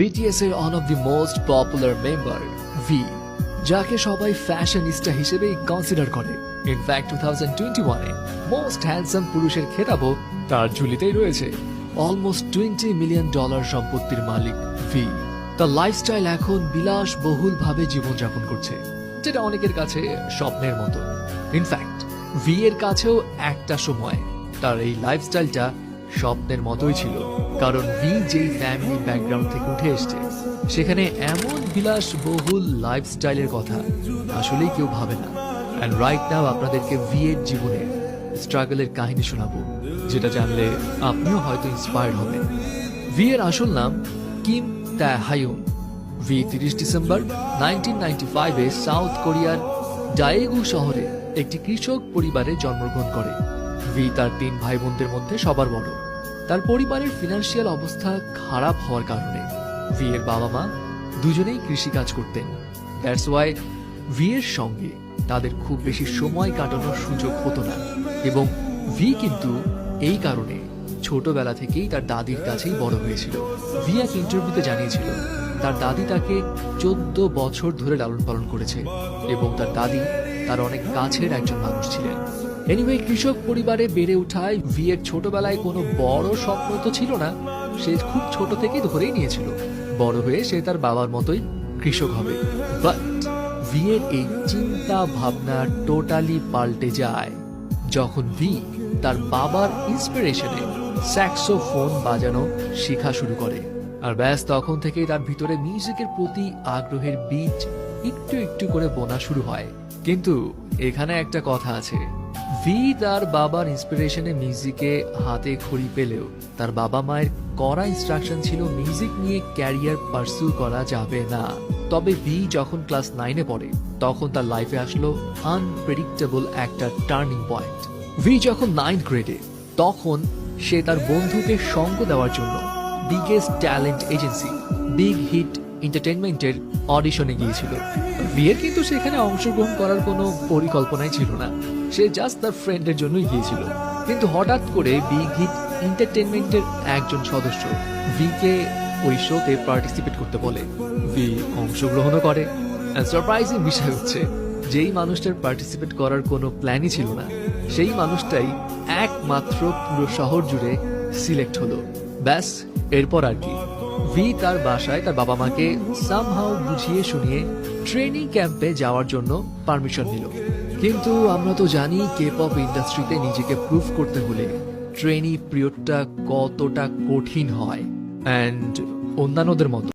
BTS এর one of the most popular member V যাকে সবাই ফ্যাশনিস্টা হিসেবেই কনসিডার করে। In fact two thousand twenty ওয়ানে মোস্ট হ্যান্ডসাম পুরুষের খেতাবও তার ঝুলিতেই রয়েছে। অলমোস্ট টোয়েন্টি মিলিয়ন ডলার সম্পত্তির মালিক ভি তার লাইফস্টাইল এখন বিলাস বহুল ভাবে জীবনযাপন করছে, যেটা অনেকের কাছে স্বপ্নের মতো। ইনফ্যাক্ট ভি এর কাছেও একটা সময় তার এই লাইফস্টাইলটা স্বপ্নের মতোই ছিল, কারণ ভি যেই ফ্যামিলি ব্যাকগ্রাউন্ড থেকে উঠে এসছে। সেখানে এমন বিলাস বহুল লাইফস্টাইলের কথা আসলেই কেউ ভাবে না। অ্যান্ড রাইট নাও আপনাদেরকে ভি এর জীবনের স্ট্রাগলের কাহিনী শোনাবো, যেটা জানলে আপনিও হয়তো ইন্সপায়ার্ড হবেন। ভি এর আসল নাম কিম তা হায়ুন ভি তিরিশ ডিসেম্বর নাইনটিন নাইনটি ফাইভে সাউথ কোরিয়ার ডায়েগু শহরে একটি কৃষক পরিবারে জন্মগ্রহণ করে। ভি তার তিন ভাই বোনদের মধ্যে সবার বড়। তার পরিবারের ফিনান্সিয়াল অবস্থা খারাপ হওয়ার কারণে ভি এর বাবা মা দুজনেই কৃষিকাজ করতেন। দ্যাটস ওয়াই ভি এর সঙ্গে তাদের খুব বেশি সময় কাটানোর সুযোগ হতো না। এবং ভি কিন্তু এই কারণে ছোটবেলা থেকেই তার দাদির কাছেই বড় হয়েছিল। ভি এক ইন্টারভিউতে জানিয়েছিল, তার দাদি তাকে চোদ্দ বছর ধরে লালন পালন করেছে এবং তার দাদি তার অনেক কাছের একজন মানুষ ছিলেন। এনিওয়ে কৃষক পরিবারে বেড়ে ওঠায় ভি এর ছোটবেলায় কোনো বড় স্বপ্ন তো ছিল না। সে খুব ছোট থেকেই ধরেই নিয়েছিল। বড় হয়ে সে তার বাবার মতোই কৃষক হবে। বাট ভি এর এই চিন্তা ভাবনা টোটালি পাল্টে যায়। যখন ভি তার বাবার ইন্সপিরেশনে স্যাক্সোফোন বাজানো শেখা শুরু করে। আর ব্যাস, তখন থেকেই তার ভিতরে মিউজিকের প্রতি আগ্রহের বীজ একটু একটু করে বোনা শুরু হয়। কিন্তু এখানে একটা কথা আছে। ভি তার বাবার ইন্সপিরেশনে মিউজিকে হাতে খড়ি পেলেও তার বাবা মায়ের করা ইনস্ট্রাকশন ছিল মিউজিক নিয়ে ক্যারিয়ার পার্সু করা যাবে না। তবে ভি যখন ক্লাস নাইনে পড়ে, তখন তার লাইফে আসলো আনপ্রেডিক্টেবল একটা টার্নিং পয়েন্ট ভি যখন নাইন্থ গ্রেডে তখন সে তার বন্ধুকে সঙ্গ দেওয়ার জন্য biggest talent agency big hit এন্টারটেনমেন্টের অডিশনে গিয়েছিল। বিয়ের কিন্তু সেখানে অংশগ্রহণ করার কোনো পরিকল্পনাই ছিল না। সে জাস্ট তার ফ্রেন্ডের জন্যই গিয়েছিল। কিন্তু হঠাৎ করে বিগ হিট এন্টারটেনমেন্টের একজন সদস্য ভিকে ওই শোতে পার্টিসিপেট করতে বলে। ভি অংশগ্রহণও করে। সারপ্রাইজিং বিষয় হচ্ছে, যেই মানুষটার পার্টিসিপেট করার কোনো প্ল্যানই ছিল না, সেই মানুষটাই একমাত্র পুরো শহর জুড়ে সিলেক্ট হলো। ব্যাস, এরপর আর কি। ভি তার বাসায় তার বাবা মাকে সামহাও বুঝিয়ে শুনিয়ে ট্রেনিং ক্যাম্পে যাওয়ার জন্য পারমিশন নিল। কিন্তু আমরা তো জানি কে পপ ইন্ডাস্ট্রিতে নিজেকে প্রুফ করতে হলে ট্রেনিং পিরিয়ডটা কতটা কঠিন হয়। অ্যান্ড অন্যান্যদের মতো।